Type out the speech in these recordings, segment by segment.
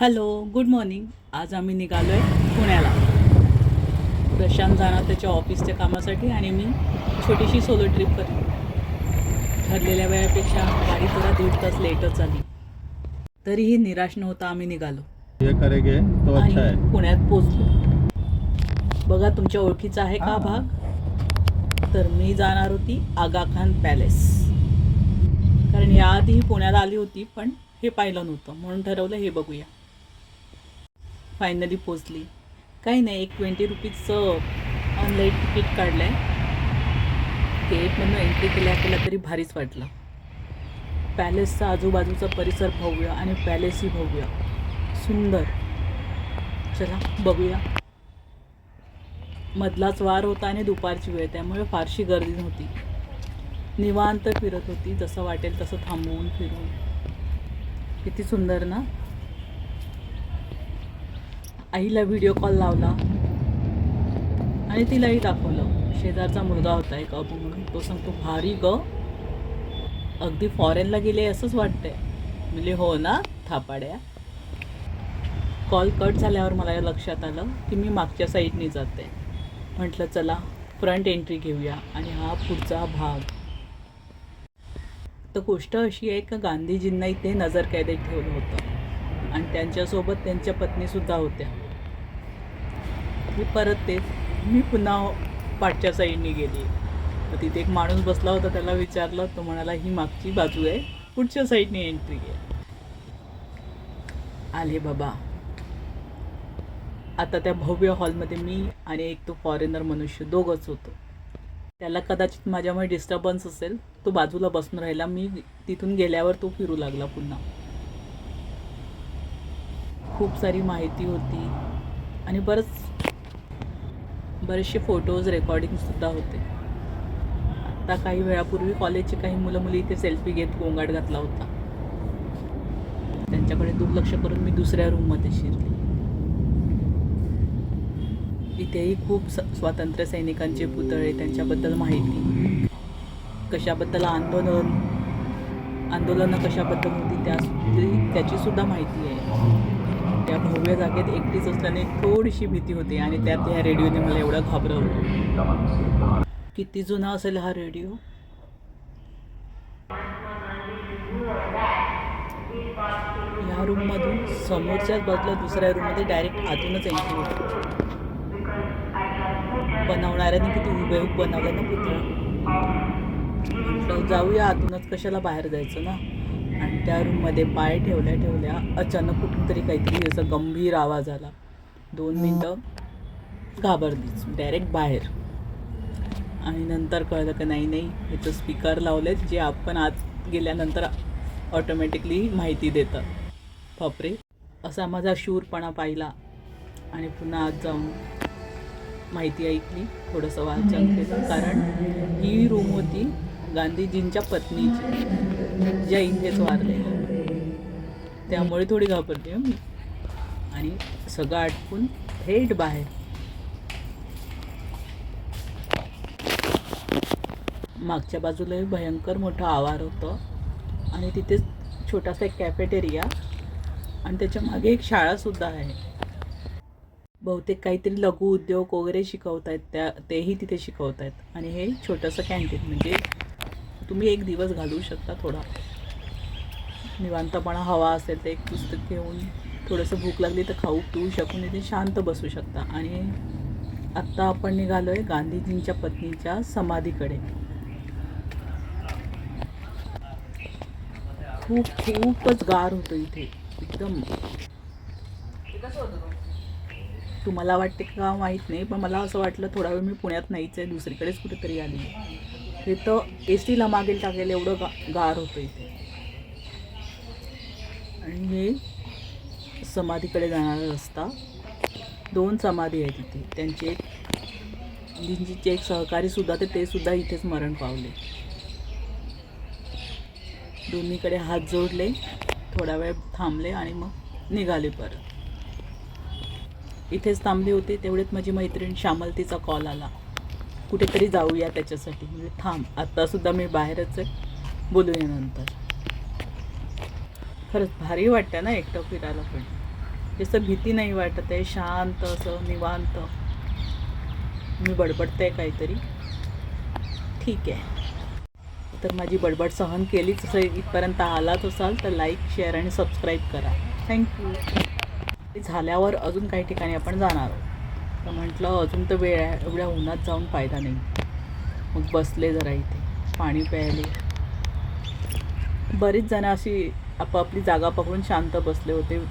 Hello good morning. आज आम्ही निघालो आहे पुण्याला. प्रशांत जाणार त्याच्या ऑफिसच्या कामासाठी आणि मी छोटीशी सोलो ट्रिप करेन. ठरलेल्या वेळापेक्षा गाडी जरा दीड तास लेटच झाली तरीही निराश नव्हता आम्ही निघालो. ये करेंगे तो अच्छा है आणि पुण्यात पोचलो बघा तुमच्या ओळखीचा आहे का भाग? तर मी जाणार होती आगा खान पॅलेस. कारण याआधी पुण्याला आली होती पण हे पाहिलं नव्हतं. म्हणून ठरवलं हे बघूया. फायनली पोचली काही नाही एक ट्वेंटी रुपीजचं ऑनलाईन तिकीट काढलं आहे गेटमधून एंट्री केल्या आपल्याला तरी भारीच वाटलं. पॅलेसचा आजूबाजूचा परिसर भव्य आणि पॅलेसही भव्य सुंदर. चला बघूया. मधलाच वार होता आणि दुपारची वेळ त्यामुळे फारशी गर्दी नव्हती. निवांत फिरत होती जसं वाटेल तसं थांबवून फिरून. किती सुंदर ना? आईला व्हिडिओ कॉल लावला. आणि तिलाही दाखवलं. शेजारचा मुलगा होता एक अबू म्हणून तो सांगतो भारी ग. अगदी फॉरेनला गेले असंच वाटतंय. म्हणजे हो ना थापाड्या. कॉल कट झाल्यावर मला लक्षात आलं की मी मागच्या साईडने जाते. म्हटलं चला फ्रंट एंट्री घेऊया. आणि हा पुढचा भाग. तर गोष्ट अशी आहे का गांधीजींना इथे नजरकैदेत ठेवलं होतं. आणि त्यांच्यासोबत त्यांच्या पत्नीसुद्धा होत्या. मी परत तेच मी पुन्हा पाठच्या साईडने गेली. मग तिथे एक माणूस बसला होता त्याला विचारलं तो म्हणाला ही मागची बाजू आहे पुढच्या साईडने एंट्री आहे आले बाबा. आता त्या भव्य हॉलमध्ये मी आणि एक तो फॉरेनर मनुष्य दोघंच होतो. त्याला कदाचित माझ्यामुळे डिस्टर्बन्स असेल तो बाजूला बसून राहिला मी तिथून गेल्यावर तो फिरू लागला पुन्हा. खूप सारी माहिती होती. आणि बरंच बरेचसे फोटोज रेकॉर्डिंगसुद्धा होते. आत्ता काही वेळापूर्वी कॉलेजची काही मुलं मुली इथे सेल्फी घेत गोंगाट घातला होता. त्यांच्याकडे दुर्लक्ष करून मी दुसऱ्या रूममध्ये शिरली. इथेही खूप स स्वातंत्र्य सैनिकांचे पुतळे त्यांच्याबद्दल माहिती. कशाबद्दल आंदोलन आंदोलनं कशाबद्दल होती त्या त्याची सुद्धा माहिती आहे. त्या भव्य जागेत एकटीच असल्याने थोडीशी भीती होती आणि त्यात ह्या रेडिओने मला एवढा घाबरवलं. किती जुना असेल हा रेडिओ? ह्या रूममधून समोरच्याच बाजूला दुसऱ्या रूममध्ये डायरेक्ट आतूनच एंट्री होती. बनवणाऱ्याने किती हुबेहूब बनवलं ना पुतळा. म्हटलं जाऊया आतूनच कशाला बाहेर जायचं ना? आणि त्या रूममध्ये पाय ठेवल्या ठेवल्या अचानक कुठून तरी काहीतरी असं गंभीर आवाज आला. दोन मिनटं घाबरलीच डायरेक्ट बाहेर. आणि नंतर कळलं की नाही नाही ह्याचं स्पीकर लावलेत जे आपण आत गेल्यानंतर ऑटोमॅटिकली माहिती देतं बापरे असा माझा शूरपणा पाहिला आणि पुन्हा आत जाऊन माहिती ऐकली थोडंसं वाचन केलं. कारण ही रूम होती गांधीजींच्या पत्नीची. ज्या इथेच वारले त्यामुळे थोडी घाबरली मी. आणि सगळं आटपून थेट बाहेर. मागच्या बाजूलाही भयंकर मोठं आवार होतं. आणि तिथे छोटासा एक कॅफेटेरिया आणि त्याच्यामागे एक शाळासुद्धा आहे. बहुतेक काहीतरी लघु उद्योग वगैरे शिकवत आहेत त्या तेही तिथे शिकवत आहेत आणि हे छोटंसं कॅन्टीन म्हणजे तुम्ही एक दिवस घालवू शकता थोडा. निवांतपणा हवा असेल तर एक पुस्तक घेऊन थोडंसं भूक लागली तर खाऊ पिऊ शकून इथे शांत बसू शकता. आणि आत्ता आपण निघालो आहे गांधीजींच्या पत्नीच्या समाधीकडे. खूप खूपच गार होतं इथे. एकदम. तुम्हाला वाटते का माहीत नाही पण मला असं वाटलं थोडा वेळ मी पुण्यात नाहीच आहे दुसरीकडेच कुठेतरी आली हे तर ए सीला मागेल टाकेल एवढं गा गार होतं इथे. आणि हे समाधीकडे जाणारा रस्ता दोन समाधी आहेत इथे. त्यांचे एक जिंजीचे एक सहकारीसुद्धा ते ते सुद्धा इथेच मरण पावले. दोन्हीकडे हात जोडले थोडा वेळ थांबले आणि मग निघाले परत. इथेच थांबली होती तेवढेच माझी मैत्रीण श्यामलतीचा कॉल आला. कुठेतरी जाऊया त्याच्यासाठी. म्हणजे थांब आत्तासुद्धा मी बाहेरच आहे. बोलूया नंतर. खरंच भारी वाटतं ना एकटं फिरायला पण. जसं भीती नाही वाटत आहे शांत असं निवांत. मी बडबडते काहीतरी. ठीक आहे. तर माझी बडबड सहन केलीच असं इथपर्यंत आलाच असाल तर लाईक शेअर आणि सबस्क्राईब करा. थँक्यू झाल्यावर अजून काही ठिकाणी आपण जाणार आहोत. तर म्हटलं अजून तर वेळ आहे. एवढ्या उन्हात जाऊन फायदा नाही. मग बसले जरा इथे. पाणी प्यायले. बरीच जणं अशी आपापली जागा पकडून शांत बसले होते.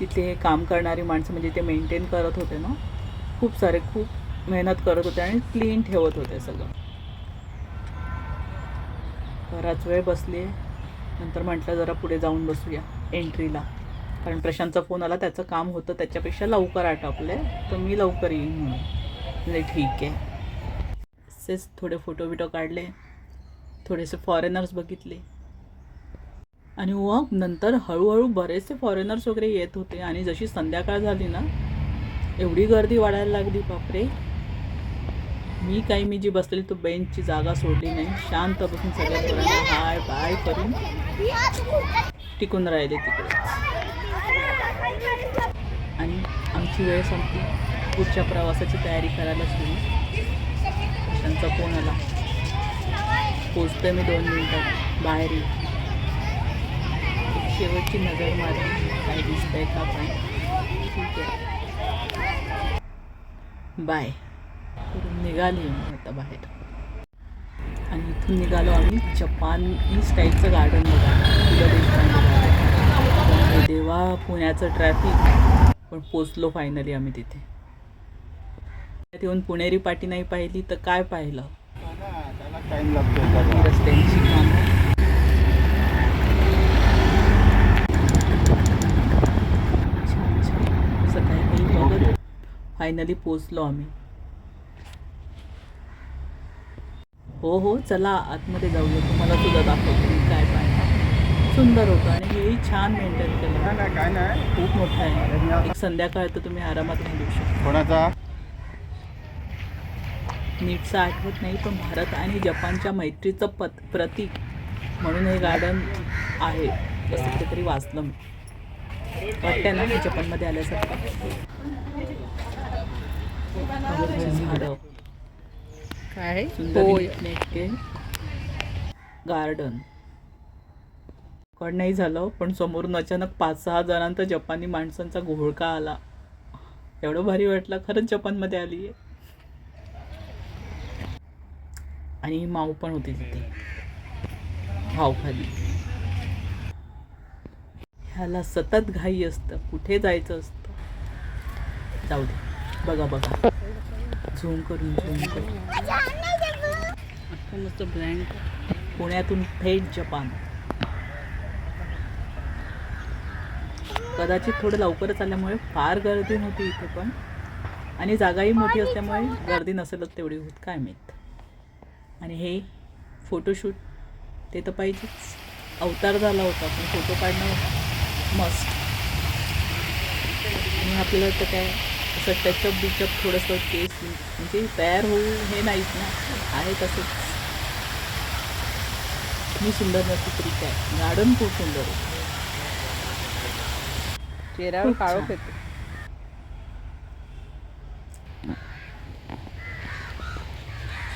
तिथे काम करणारी माणसं म्हणजे ते मेंटेन करत होते ना? खूप सारे खूप मेहनत करत होते आणि क्लीन ठेवत होते सगळं. बराच वेळ बसली नंतर म्हटलं जरा पुढे जाऊन बसूया. एंट्रीला कारण प्रशांतचा फोन आला त्याचं काम होतं त्याच्यापेक्षा लवकर आटपलं. तर मी लवकर येईन म्हणून. म्हणजे ठीक आहे. असेच थोडे फोटो बिटो काढले. थोडेसे फॉरेनर्स बघितले. आणि व नंतर हळूहळू बरेचसे फॉरेनर्स वगैरे येत होते. आणि जशी संध्याकाळ झाली ना एवढी गर्दी वाढायला लागली बापरे. मी काही मी जी बसलेली तो बेंचची जागा सोडली नाही. शांत बसून सगळ्या हाय बाय करून टिकून राहिले तिकडे. आणि आमची वेळ संपली. पुढच्या प्रवासाची तयारी करायला सुरू. त्यांचा फोन आला. पोचतोय मी दोन मिनटात. बाहेर येईल शेवटची नजर मारली काय दिसतंय का पण ठीक आहे. बाय. करून निघाली मी आता बाहेर. आणि इथून निघालो आम्ही जपानी स्टाईलचं गार्डन बघायला. देवा पुण्याचं ट्रॅफिक पण पोचलो फायनली आम्ही तिथे. त्यात येऊन पुणेरी पाटी नाही पाहिली तर काय पाहिलं? रस्त्यांची कामं. फायनली पोचलो आम्ही. हो हो चला आतमध्ये जाऊया. तुम्हाला सुद्धा दाखवतो. सुंदर होतं आणि हेही छान मेंटेन केलं. नाही काय नाही खूप मोठं आहे. एक संध्याकाळ तर तुम्ही आरामात घालवू शकता. कोणाचा? नीटचं आठवत नाही पण भारत आणि जपानच्या मैत्रीचं पत प्रतीक म्हणून हे गार्डन आहे. असं कुठेतरी वाचलं मी. वाटतंय ना मी जपानमध्ये आल्यासारखं. झाडं. काय? सुंदर गार्डन. कड नाही झालं पण समोरून अचानक पाच सहा जणांचा जपानी माणसांचा घोळका आला. एवढं भारी वाटलं खरंच जपानमध्ये आली आहे. आणि माऊ पण होती तिथे. भाव खाली. ह्याला सतत घाई असतं कुठे जायचं असतं? जाऊ दे. बघा बघा. झूम करून झूम करून. मस्त ब्लँक पुण्यातून थेट जपान. कदाचित थोडं लवकरच आल्यामुळे फार गर्दी नव्हती इथे पण. आणि जागाही मोठी असल्यामुळे गर्दी नसेलच तेवढी होत काय माहीत. आणि हे फोटोशूट ते तर पाहिजेच. अवतार झाला होता पण फोटो काढणं मस्त. आणि आपल्याला तर काय असं टचअप बिचअप थोडंसं केस म्हणजे तयार होऊ हे नाहीच ना आहे तसंच. मी सुंदर नसते तरी काय? गार्डन खूप सुंदर होतं चेहऱ्यावर काळोख. येतो.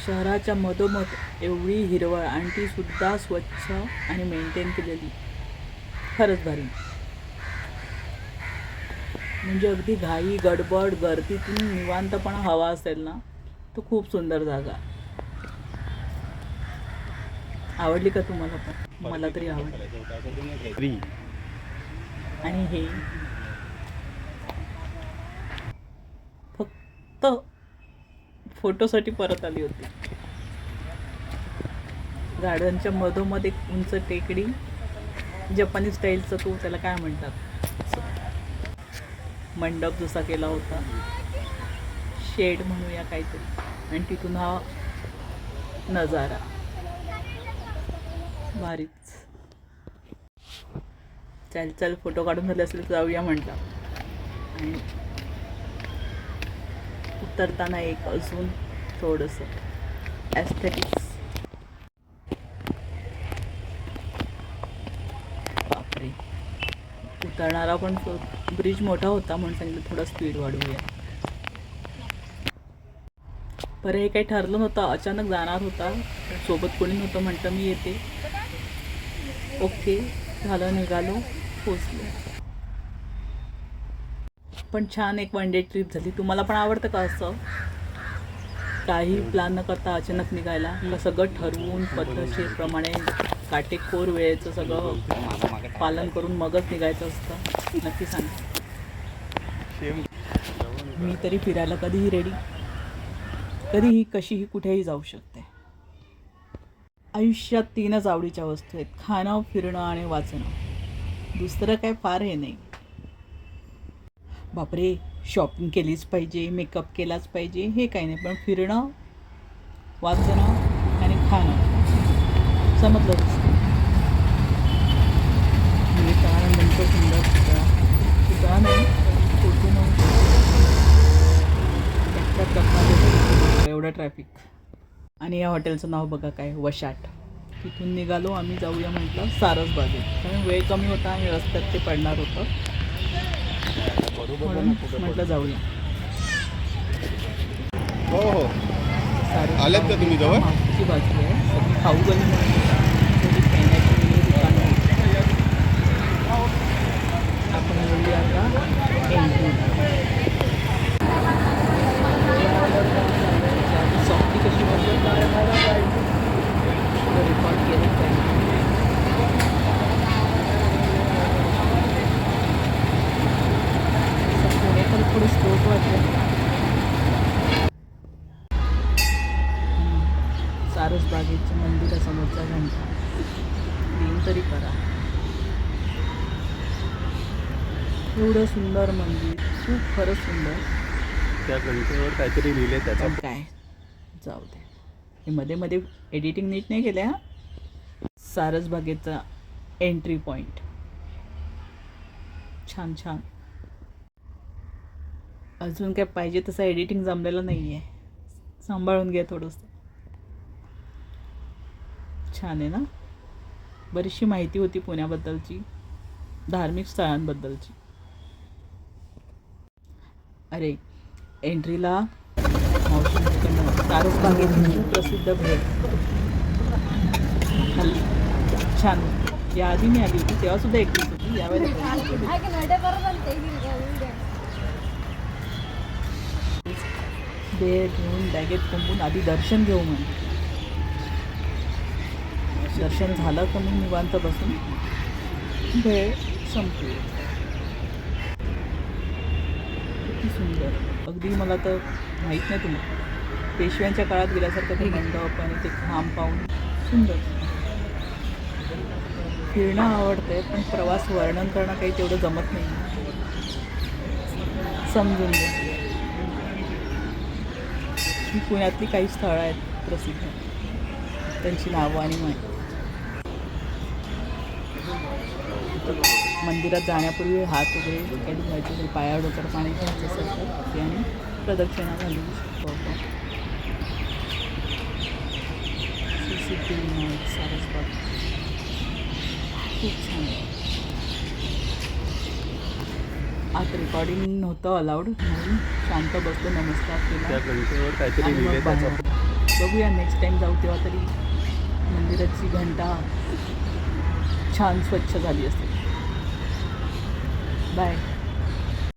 शहराच्या मधोमध एवढी हिरवळ आणि ती सुद्धा स्वच्छ आणि मेंटेन केलेली. खरंच भारी. म्हणजे अगदी घाई गडबड गर्दीतून निवांतपणा हवा असेल ना तो खूप सुंदर जागा. आवडली का तुम्हाला पण? मला तरी आवडली. आणि हे फक्त फोटोसाठी परत आली होती. गार्डनच्या मधोमध एक उंच टेकडी जपानी स्टाईलचं तू त्याला काय म्हणतात? मंडप जसा केला होता. शेड म्हणूया काहीतरी. आणि तिथून हा नजारा. भारीच. चल चल फोटो काढून झाले असेल तर जाऊया म्हटलं. आणि उतरताना एक अजून थोडंसं ॲस्थेटिक्स बापरे. उतरणारा पण ब्रिज मोठा होता म्हणून सांगितलं थोडा स्पीड वाढवूया. बरं हे काही ठरलं नव्हतं अचानक जाणार होता. सोबत कोणी नव्हतं म्हणतं मी येते. ओके झालं निघालो पोचलो पण छान एक वन डे ट्रिप झाली. तुम्हाला पण आवडतं का असं? काही प्लॅन न करता अचानक निघायला? सगळं ठरवून पद्धतशीरप्रमाणे काटेकोर वेळेचं सगळं पालन करून मगच निघायचं असतं? नक्की सांग. मी तरी फिरायला कधीही रेडी कधीही कशीही कुठेही जाऊ शकते. आयुष्यात तीनच आवडीच्या वस्तू आहेत. खाणं फिरणं आणि वाचणं. दुसरं काय फार हे नाही. बापरे शॉपिंग केलीच पाहिजे मेकअप केलाच पाहिजे हे काही नाही पण फिरणं वाचणं आणि खाणं. समजलंच विवेकानंदांचं सुंदर पुतळा पुतळा नाही फोटो नव्हतं एवढं ट्रॅफिक आणि या हॉटेलचं नाव बघा काय वशाट. तिथून निघालो आम्ही जाऊया म्हटलं सारस बागेत कारण वेळ कमी होता आणि रस्त्यात ते पडणार होतं. म्हणून म्हटलं जाऊया. हो हो. आलेत का तुम्ही जवळ? मागची बाजू आहे. सगळी खाऊ गली दुकानं. आपण बोलूया आता एंट्री सॉफ्टी कशी बनवतात रेकॉर्ड केलं पाहिजे असं पुणेकर थोडं स्लोट वाटलं सारस बागेच्या मंदिरासमोरचा घंटा. क्लीन तरी करा. एवढं सुंदर मंदिर. खूप खरंच सुंदर. त्या घंटेवर काहीतरी लिहिले त्याचा. काय? जाऊ दे. हे मध्ये मध्ये एडिटिंग नीट नाही केल्या हा? सारस बागेचा एंट्री पॉईंट छान छान. अजून काय पाहिजे तसं एडिटिंग जमलेलं नाही आहे सांभाळून घ्या थोडंसं. छान आहे ना? बरीचशी माहिती होती पुण्याबद्दलची धार्मिक स्थळांबद्दलची. अरे एंट्रीला मावशीकडनं प्रसिद्ध भेट. छान. याआधी मी आली होती तेव्हा सुद्धा दिवस होती. यावेळेस बेड घेऊन बॅगेत कोंबून आधी दर्शन घेऊ म्हणते दर्शन झालं का मी निवांत बसून? वेळ. संपली. किती सुंदर. अगदी मला तर माहीत नाही तुम्हाला. पेशव्यांच्या काळात गेल्यासारखं ते मंडप आणि ते खांब पाहून. सुंदर. फिरणं आवडतंय पण प्रवास वर्णन करणं काही तेवढं जमत नाही. समजून घ्या ही पुण्यातली काही स्थळं आहेत प्रसिद्ध. त्यांची नावं आणि माहिती. मंदिरात जाण्यापूर्वी हात वगैरे काही धुवायचे असेल पायावर डोक्यावर पाणी घ्यायचं असेल तर ते आणि प्रदक्षिणा घालू शकतो आपण C C T V Sarasbaug खूप छान. आत रेकॉर्डिंग नव्हतं अलाउड म्हणून शांत बसलो नमस्कार केला. बघूया नेक्स्ट टाइम जाऊ तेव्हा तरी मंदिराची घंटा छान स्वच्छ झाली असते. बाय